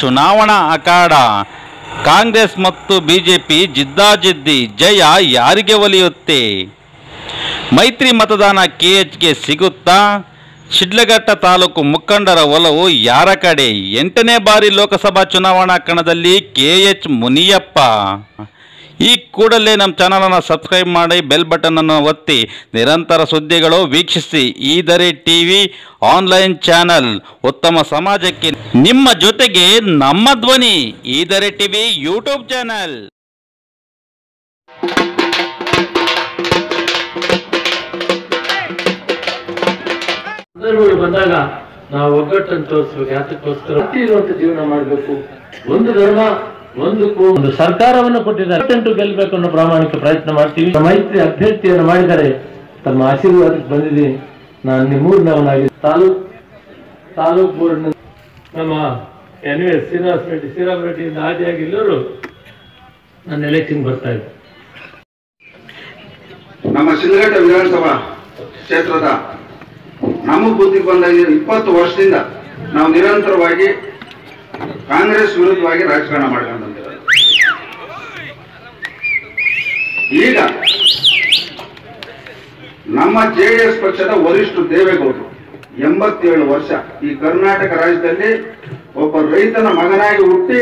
ಚುನಾವಣಾ ಅಖಾಡ, ಕಾಂಗ್ರೆಸ್ ಮತ್ತು ಬಿಜೆಪಿ ಜಿದ್ದಾಜಿದ್ದಿ, ಜಯ ಯಾರಿಗೆ ಒಲಿಯುತ್ತೆ? ಮೈತ್ರಿ ಮತದಾನ ಕೆಎಚ್ಗೆ ಸಿಗುತ್ತಾ? ಶಿಡ್ಲಘಟ್ಟ ತಾಲೂಕು ಮುಖಂಡರ ಒಲವು ಯಾರ ಕಡೆ? ಎಂಟನೇ ಬಾರಿ ಲೋಕಸಭಾ ಚುನಾವಣಾ ಕಣದಲ್ಲಿ ಕೆಎಚ್ ಮುನಿಯಪ್ಪ. ಈ ಕೂಡಲೇ ನಮ್ಮ ಚಾನಲನ್ನು ಸಬ್ಸ್ಕ್ರೈಬ್ ಮಾಡಿ ಬೆಲ್ ಬಟನನ್ನು ಒತ್ತಿ ನಿರಂತರ ಸುದ್ದಿಗಳು ವೀಕ್ಷಿಸಿ ಈದರೆ ಟಿವಿ ಆನ್ಲೈನ್ ಚಾನಲ್. ಉತ್ತಮ ಸಮಾಜಕ್ಕೆ ನಿಮ್ಮ ಜೊತೆಗೆ ನಮ್ಮ ಧ್ವನಿ, ಈದರೆ ಟಿವಿ ಯೂಟ್ಯೂಬ್ ಚಾನಲ್. ಬಂದಾಗ ನಾವು ಒಗ್ಗಟ್ಟನ್ನು ತೋರಿಸ್ಬೇಕು ಯಾತಕ್ಕೋಸ್ಕರ ಇರುವಂತ ಜೀವನ ಮಾಡಬೇಕು. ಒಂದು ಧರ್ಮ ಒಂದು ಒಂದು ಸರ್ಕಾರವನ್ನು ಕೊಟ್ಟಿದ್ದಾರೆ. ಅತ್ಯಂತ ಗೆಲ್ಲಬೇಕು ಅನ್ನೋ ಪ್ರಾಮಾಣಿಕ ಪ್ರಯತ್ನ ಮಾಡ್ತೀವಿ. ಮೈತ್ರಿ ಅಭ್ಯರ್ಥಿಯನ್ನು ಮಾಡಿದರೆ ತಮ್ಮ ಆಶೀರ್ವಾದಕ್ಕೆ ಬಂದಿದೆ. ನಾನು ನಿಮ್ಮೂರಿನವನಾಗಿ ತಾಲೂಕ್ ತಾಲೂಕ್ ಬೋರ್ಡ್ ನಮ್ಮ ಎನ್ ಎಸ್ ಶ್ರೀನಿವಾಸ ರೆಡ್ಡಿ, ಶ್ರೀರಾಮ್ ರೆಡ್ಡಿಯಿಂದ ಆದಿಯಾಗಿ ಎಲ್ಲರೂ ನನ್ನ ಎಲೆಕ್ಷನ್ ಬರ್ತಾ ಇದ್ದೆ ನಮ್ಮ ಶಿಲ್ಘಟ್ಟ ವಿಧಾನಸಭಾ ಕ್ಷೇತ್ರದ ನಮ್ಮ ಬುದ್ಧಿಗೆ ಬಂದ ಇಪ್ಪತ್ತು ವರ್ಷದಿಂದ ನಾವು ನಿರಂತರವಾಗಿ ಕಾಂಗ್ರೆಸ್ ವಿರುದ್ಧವಾಗಿ ರಾಜಕಾರಣ ಮಾಡ್ಕೊಂಡು ಈಗ ನಮ್ಮ ಜೆ ಡಿ ಎಸ್ ಪಕ್ಷದ ವರಿಷ್ಠ ದೇವೇಗೌಡರು ಎಂಬತ್ತೇಳು ವರ್ಷ ಈ ಕರ್ನಾಟಕ ರಾಜ್ಯದಲ್ಲಿ ಒಬ್ಬ ರೈತನ ಮಗನಾಗಿ ಹುಟ್ಟಿ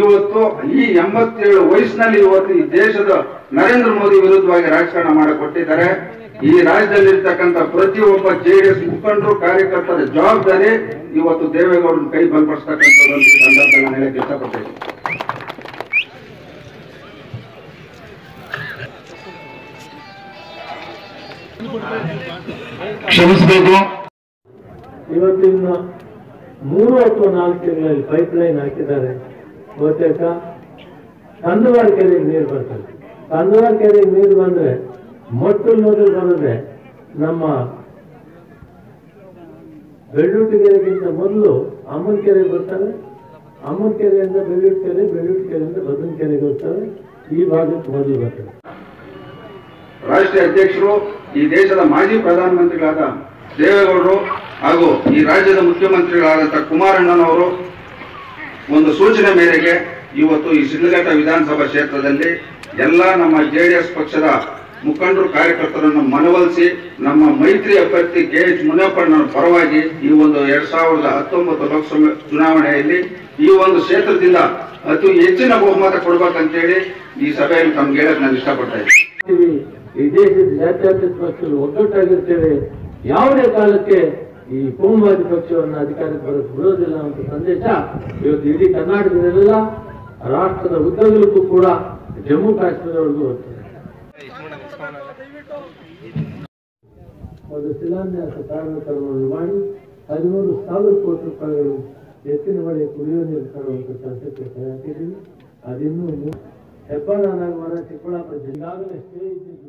ಇವತ್ತು ಈ ಎಂಬತ್ತೇಳು ವಯಸ್ಸಿನಲ್ಲಿ ಇವತ್ತು ಈ ದೇಶದ ನರೇಂದ್ರ ಮೋದಿ ವಿರುದ್ಧವಾಗಿ ರಾಜಕಾರಣ ಮಾಡಿಕೊಟ್ಟಿದ್ದಾರೆ. ಈ ರಾಜ್ಯದಲ್ಲಿರ್ತಕ್ಕಂಥ ಪ್ರತಿಯೊಬ್ಬ ಜೆ ಡಿ ಎಸ್ ಮುಖಂಡರು ಕಾರ್ಯಕರ್ತರ ಜವಾಬ್ದಾರಿ ಇವತ್ತು ದೇವೇಗೌಡನ ಕೈ ಬಲಪಡಿಸ್ತಕ್ಕಂಥದ್ದು ನಾನು ಹೇಳಕ್ಕೆ ಇಷ್ಟಪಡ್ತೇನೆ. ಕ್ಷಮಿಸಬೇಕು. ಇವತ್ತಿನ ಮೂರು ಅಥವಾ ನಾಲ್ಕು ತಿಂಗಳಲ್ಲಿ ಪೈಪ್ ಲೈನ್ ಹಾಕಿದ್ದಾರೆ. ಬಹುತೇಕ ಕಂದವಾರ ಕೆರೆಗೆ ನೀರು ಬರ್ತದೆ. ಕಂದವಾರ ಕೆರೆಗೆ ನೀರು ಬಂದ್ರೆ ಮೊದಲು ಬರೋದೆ ನಮ್ಮ ಬೆಳ್ಳೂಟಿ ಕೆರೆಗಿಂತ ಮೊದಲು ಅಮ್ಮನ ಕೆರೆಗೆ ಬರ್ತಾರೆ ಅಮ್ಮನ ಕೆರೆಯಿಂದ ಬೆಳ್ಳುಟ್ ಕೆರೆ ಬೆಳ್ಳುಟ್ ಕೆರೆಯಿಂದ ಬದನ ಕೆರೆಗೆ ಹೋಗ್ತಾರೆ ಈ ಭಾಗಕ್ಕೆ ಮೊದಲು ಬರ್ತಾರೆ ರಾಷ್ಟ್ರೀಯ ಅಧ್ಯಕ್ಷರು, ಈ ದೇಶದ ಮಾಜಿ ಪ್ರಧಾನಮಂತ್ರಿಗಳಾದ ದೇವೇಗೌಡರು ಹಾಗೂ ಈ ರಾಜ್ಯದ ಮುಖ್ಯಮಂತ್ರಿಗಳಾದಂಥ ಕುಮಾರಣ್ಣನವರು ಒಂದು ಸೂಚನೆ ಮೇರೆಗೆ ಇವತ್ತು ಈ ಶಿಡ್ಲಘಟ್ಟ ವಿಧಾನಸಭಾ ಕ್ಷೇತ್ರದಲ್ಲಿ ಎಲ್ಲ ನಮ್ಮ ಜೆಡಿಎಸ್ ಪಕ್ಷದ ಮುಖಂಡರು ಕಾರ್ಯಕರ್ತರನ್ನು ಮನವೊಲಿಸಿ ನಮ್ಮ ಮೈತ್ರಿ ಅಭ್ಯರ್ಥಿ ಕೆ ಎಚ್ ಪರವಾಗಿ ಈ ಒಂದು ಎರಡ್ ಸಾವಿರದ ಹತ್ತೊಂಬತ್ತು ಲೋಕಸಭೆ ಚುನಾವಣೆಯಲ್ಲಿ ಈ ಒಂದು ಕ್ಷೇತ್ರದಿಂದ ಅತಿ ಹೆಚ್ಚಿನ ಬಹುಮತ ಕೊಡ್ಬೇಕಂತೇಳಿ ಈ ಸಭೆಯಲ್ಲಿ ತಮ್ಗೆ ಹೇಳಕ್ ನಾನು ಇಷ್ಟಪಡ್ತಾ ಇದ್ದೀನಿ ಈ ದೇಶದ ಪಕ್ಷಗಳು ಒಗ್ಗಟ್ಟಾಗಿರ್ತೇವೆ. ಯಾವುದೇ ಕಾಲಕ್ಕೆ ಈ ಕೋಮುವಾದಿ ಪಕ್ಷವನ್ನು ಅಧಿಕಾರಕ್ಕೆ ಬರೋದು ಬಿಡೋದಿಲ್ಲ ಅಂತ ಸಂದೇಶ ಇವತ್ತು ಇಡೀ ಕರ್ನಾಟಕದಲ್ಲೆಲ್ಲ, ರಾಷ್ಟ್ರದ ಉದ್ದಗಲಕ್ಕೂ ಕೂಡ ಜಮ್ಮು ಕಾಶ್ಮೀರವರೆಗೂ ಹೋಗ್ತದೆ. ಒಂದು ಶಿಲಾನ್ಯಾಸ ಕಾರ್ಮಿಕರನ್ನು ಮಾಡಿ ಹದಿಮೂರು ಸಾವಿರ ಕೋಟಿ ರೂಪಾಯಿಗಳು ಎತ್ತಿನ ಬಳಿ ಕುಡಿಯುವ ನೀರು ತರುವಂತ ಕೆಲಸಕ್ಕೆ ಕೈ ಹಾಕಿದ್ದೀವಿ ಅದಿನ್ನೂ ಹೆಬ್ಬಾಳ ನಾಗವಾರ ಚಿಕ್ಕಬಳ್ಳಾಪುರ ಜಿಲ್ಲಾಗಲೇ ಸ್ಟೇ ಇದ್ದಿದ್ದು